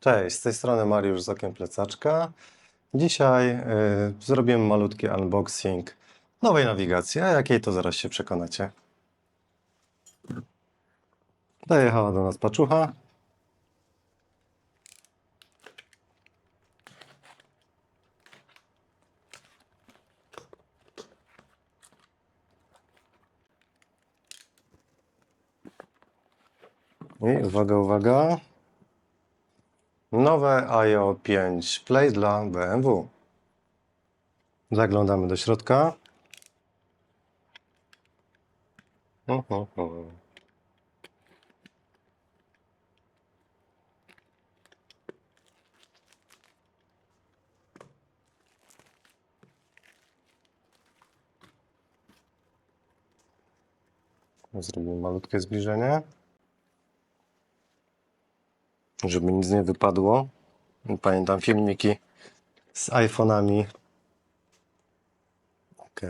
Cześć, z tej strony Mariusz z Okiem Plecaczka. Dzisiaj y, zrobimy malutki unboxing nowej nawigacji, a jakiej to zaraz się przekonacie. Dojechała do nas paczucha. I uwaga, uwaga. Nowe IO 5 Play dla BMW. Zaglądamy do środka. Ho, ho, ho. Zrobimy malutkie zbliżenie żeby nic nie wypadło. Pamiętam filmiki z iPhone'ami. Ok.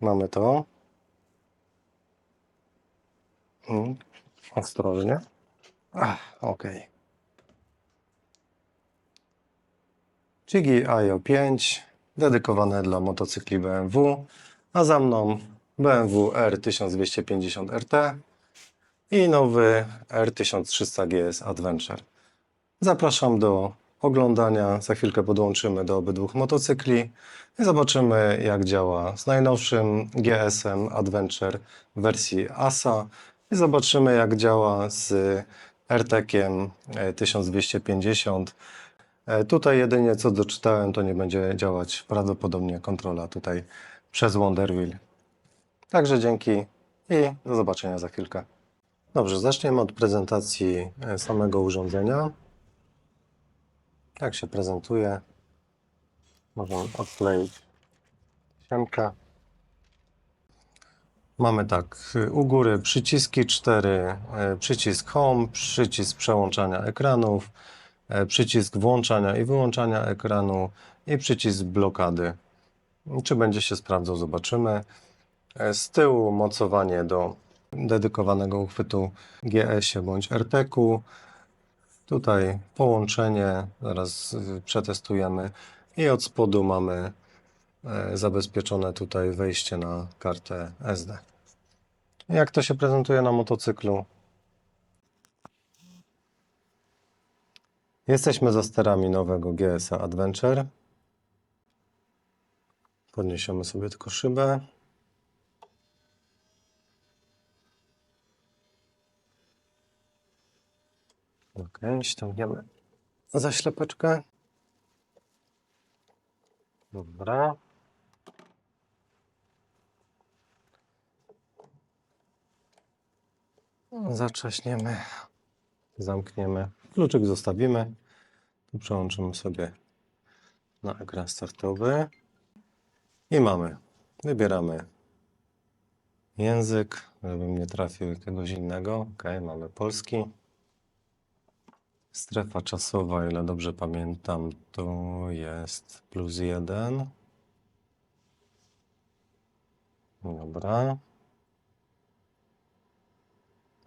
Mamy to. Mm, Ostrożnie. Ach, ok. Chigi IO 5 dedykowane dla motocykli BMW, a za mną BMW R1250 RT i nowy R1300 GS Adventure. Zapraszam do oglądania. Za chwilkę podłączymy do obydwu motocykli i zobaczymy, jak działa z najnowszym GS-em Adventure w wersji ASA i zobaczymy, jak działa z RTkiem 1250. E, Tutaj jedynie co doczytałem, to nie będzie działać prawdopodobnie kontrola tutaj przez Wonderwheel. Także dzięki i do zobaczenia za chwilkę. Dobrze, zaczniemy od prezentacji e, samego urządzenia. Tak się prezentuje. Możemy odkleić siemkę. Mamy tak, y, u góry przyciski 4, przycisk Home, przycisk przełączania ekranów, e, przycisk włączania i wyłączania ekranu i przycisk blokady. Czy będzie się sprawdzał, zobaczymy. E, Z tyłu mocowanie do dedykowanego uchwytu GS-ie bądź RTK-u. Tutaj połączenie, zaraz y, przetestujemy. I od spodu mamy e, zabezpieczone tutaj wejście na kartę SD. Jak to się prezentuje na motocyklu? Jesteśmy za sterami nowego GS-a Adventure. Podniesiemy sobie tylko szybę. Ok, ściągniemy zaślepeczkę. Dobra. Zacześniemy, zamkniemy. Kluczyk zostawimy. Przełączymy sobie na ekran startowy. I mamy. Wybieramy język, żebym nie trafił jakiegoś innego. Ok, mamy polski. Strefa czasowa, ile dobrze pamiętam, to jest plus jeden. Dobra.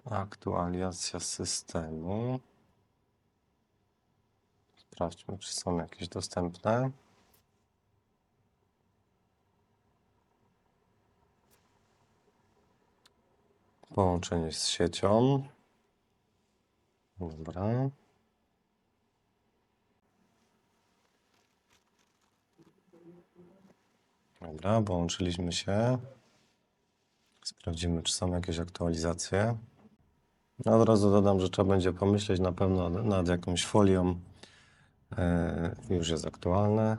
Aktualizacja systemu. Sprawdźmy, czy są jakieś dostępne. Połączenie z siecią. Dobra. Dobra, połączyliśmy się. Sprawdzimy, czy są jakieś aktualizacje. No, Od razu dodam, że trzeba będzie pomyśleć na pewno nad- jakąś folią. E, już jest aktualne.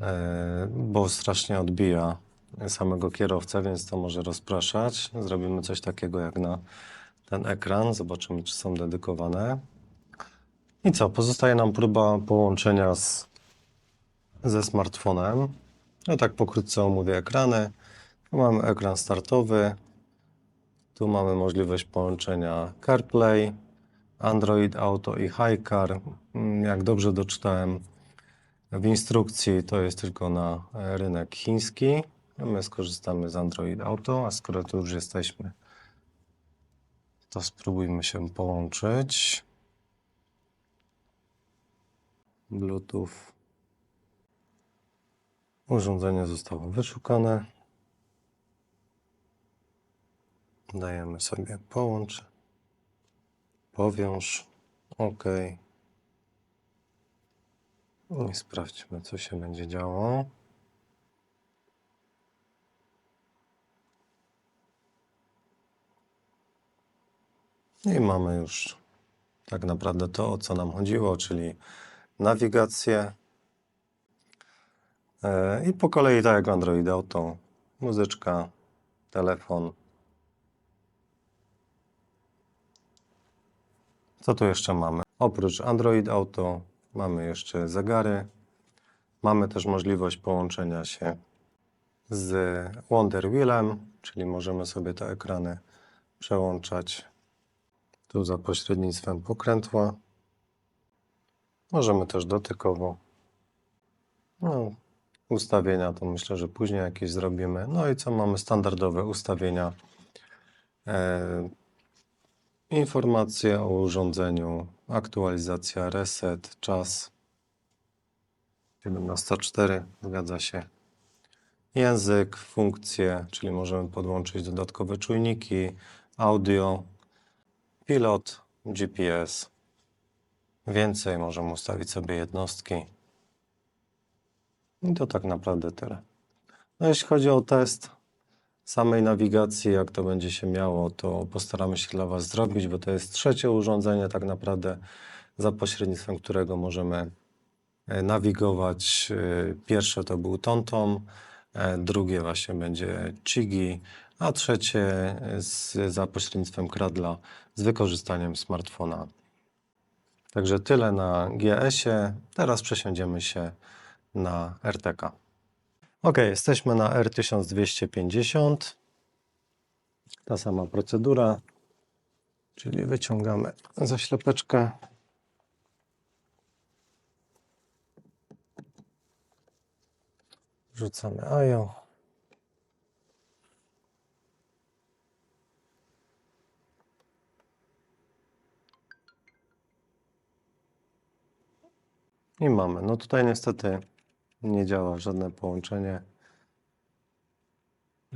E, bo strasznie odbija samego kierowcę, więc to może rozpraszać. Zrobimy coś takiego jak na ten ekran. Zobaczymy, czy są dedykowane. I co? Pozostaje nam próba połączenia z, ze smartfonem. No tak pokrótce omówię ekrany. Tu mamy ekran startowy. Tu mamy możliwość połączenia CarPlay, Android Auto i HiCar. Jak dobrze doczytałem w instrukcji, to jest tylko na e, rynek chiński. A My skorzystamy z Android Auto, a skoro tu już jesteśmy, To spróbujmy się połączyć. Bluetooth. Urządzenie zostało wyszukane. Dajemy sobie połącz. Powiąż. OK. I sprawdźmy, co się będzie działo. I mamy już tak naprawdę to, o co nam chodziło, czyli nawigację. E, I po kolei, tak jak Android Auto, muzyczka, telefon. Co tu jeszcze mamy? Oprócz Android Auto mamy jeszcze zegary. Mamy też możliwość połączenia się z Wonder Wheelem, czyli możemy sobie te ekrany przełączać tu za pośrednictwem pokrętła. Możemy też dotykowo. No, ustawienia to myślę, że później jakieś zrobimy. No i co mamy? Standardowe ustawienia. E, informacje o urządzeniu, aktualizacja, reset, czas. 17.4 zgadza się. Język, funkcje, czyli możemy podłączyć dodatkowe czujniki, audio, pilot, GPS. Więcej możemy ustawić sobie jednostki. I to tak naprawdę tyle. No jeśli chodzi o test samej nawigacji, jak to będzie się miało, to postaramy się dla Was zrobić, bo to jest trzecie urządzenie tak naprawdę, za pośrednictwem którego możemy e, nawigować. E, Pierwsze to był TomTom, e, drugie właśnie będzie Chigi, a trzecie z, za pośrednictwem Kradla z wykorzystaniem smartfona. Także tyle na GS-ie. Teraz przesiądziemy się na RTK. Ok, jesteśmy na R1250. Ta sama procedura, czyli wyciągamy zaślepeczkę. Wrzucamy IO. I mamy. No tutaj niestety nie działa żadne połączenie.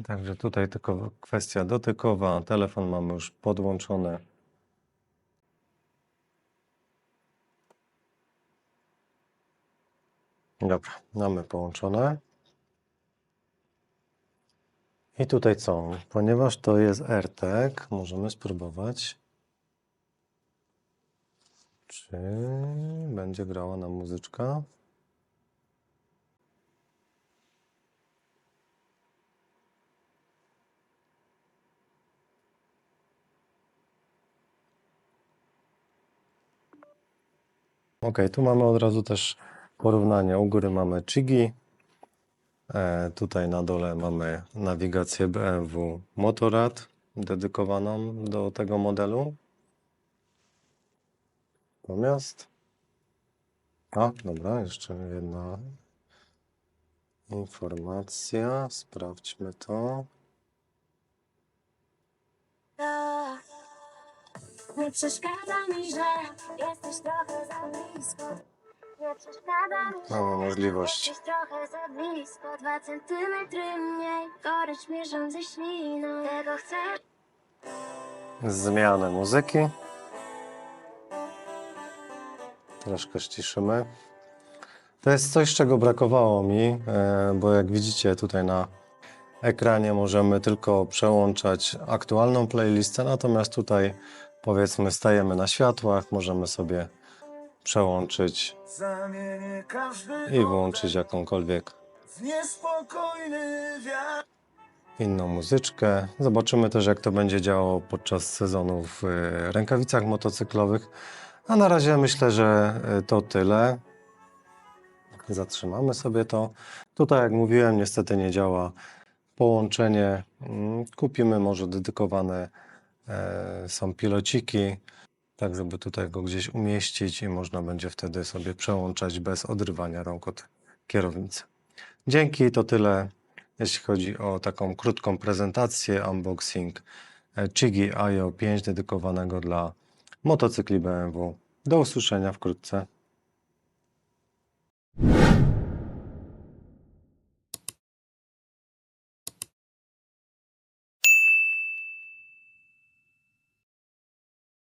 Także tutaj tylko kwestia dotykowa. Telefon mamy już podłączony. Dobra, mamy połączone. I tutaj co? Ponieważ to jest AirTag, możemy spróbować, czy będzie grała nam muzyczka. Ok, tu mamy od razu też porównanie. U góry mamy Chigi, e, tutaj na dole mamy nawigację BMW Motorrad dedykowaną do tego modelu. Natomiast, a dobra, jeszcze jedna informacja, sprawdźmy to. Nie przeszkadza mi, że jesteś trochę za blisko. Nie przeszkadza mi, że Mamy możliwość jesteś trochę za blisko. Dwa centymetry mniej, gorycz mierzą ze śliną. Tego chcę, zmiany muzyki. Troszkę ściszymy. To jest coś, czego brakowało mi, e, bo jak widzicie tutaj na ekranie możemy tylko przełączać aktualną playlistę, natomiast tutaj powiedzmy stajemy na światłach, możemy sobie przełączyć i wyłączyć jakąkolwiek inną muzyczkę. Zobaczymy też, jak to będzie działało podczas sezonu w e, rękawicach motocyklowych. A na razie myślę, że e, to tyle. Zatrzymamy sobie to. Tutaj, jak mówiłem, niestety nie działa połączenie. Mm, Kupimy może dedykowane są pilociki, tak żeby tutaj go gdzieś umieścić i można będzie wtedy sobie przełączać bez odrywania rąk od kierownicy. Dzięki, to tyle, jeśli chodzi o taką krótką prezentację, unboxing e, Chigi IO 5 dedykowanego dla motocykli BMW. Do usłyszenia wkrótce.